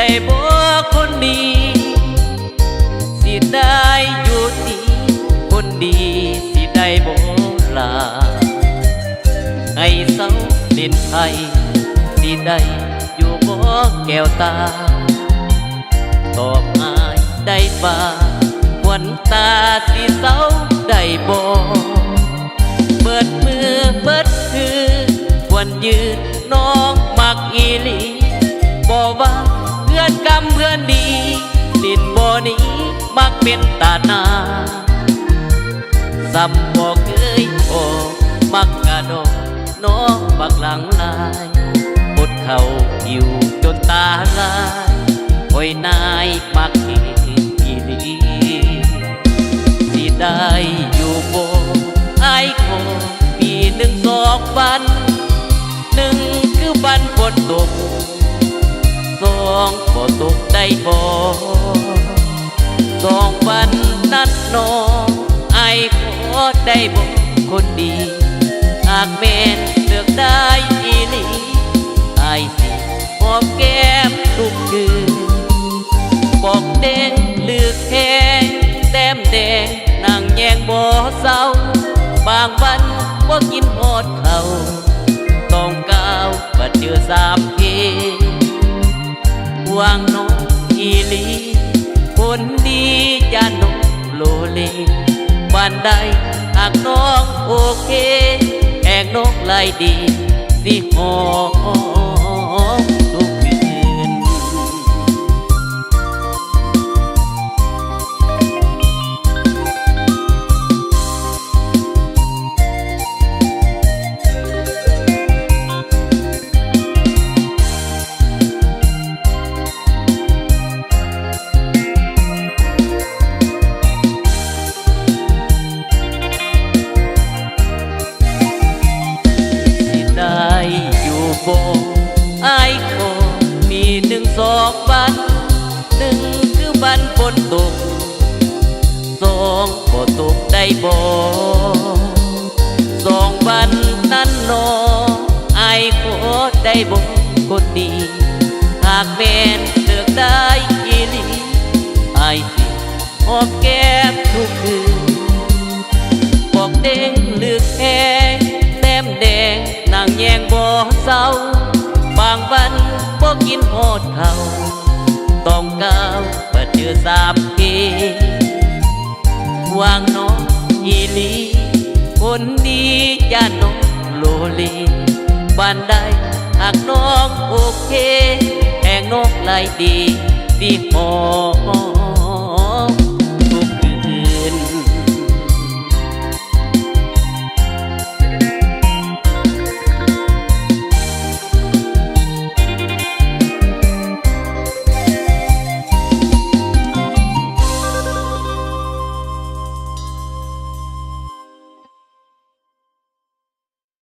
ได้บ่คนดีสิได้อยู่ที่คนดีสิได้บ่ลาให้เศร้าเล่นไทยสิได้อยู่บ่แก้วตา ตอบอายได้บ่าวันตาสิเศร้าได้บ่เปิดมือเปิดคือควรยืนน้องมักอีหลีบอกว่า อนกำเพื่อนดีลินบ่หนี้มักเป็นตาหนาซ้ำบอกเคยโอมักกระโดดน้องบักหลังลายปดเข่าอยู่จนตาลายโอ้ยนายมักอีอีหลีสิได้อยู่บ่ไอ้ายขอปีหนึ่งสองวัน องบ่ตกได้บ่สองวันนั้นน้องไอายขอได้บ่คนดีหากแม่นเลือกได้อีหลีไอายสิหอมแก้มทุกคืนบอกเด้งเลือกแทงแต้มแดงนั่งแยงบ่เศร้า บางวันบ่กินหอดเขาต้องก้าวบัดเจอสามเพ วงน้องอีลีคนดีอย่าน้องโลเลบ้านใดหากน้องโอเคแอกน้องไล่ดีสิหอ สองบันหนึ่งคือบันฝนตกสองบ่ตกได้บ่สองบันนั้นนอไอ้ขอได้บ่คนดีหากแม่นเลือกได้อีหลีไอ้สิหอมแก้มทุกคืน บางวันบ่กินหอดเขาต้องก้าวเปิดเจอสามเพวางน้องอีลีคนดีอย่าน้องโลเลบ้านใดหากน้องโอเค แห่งนกไหลดีดีหอ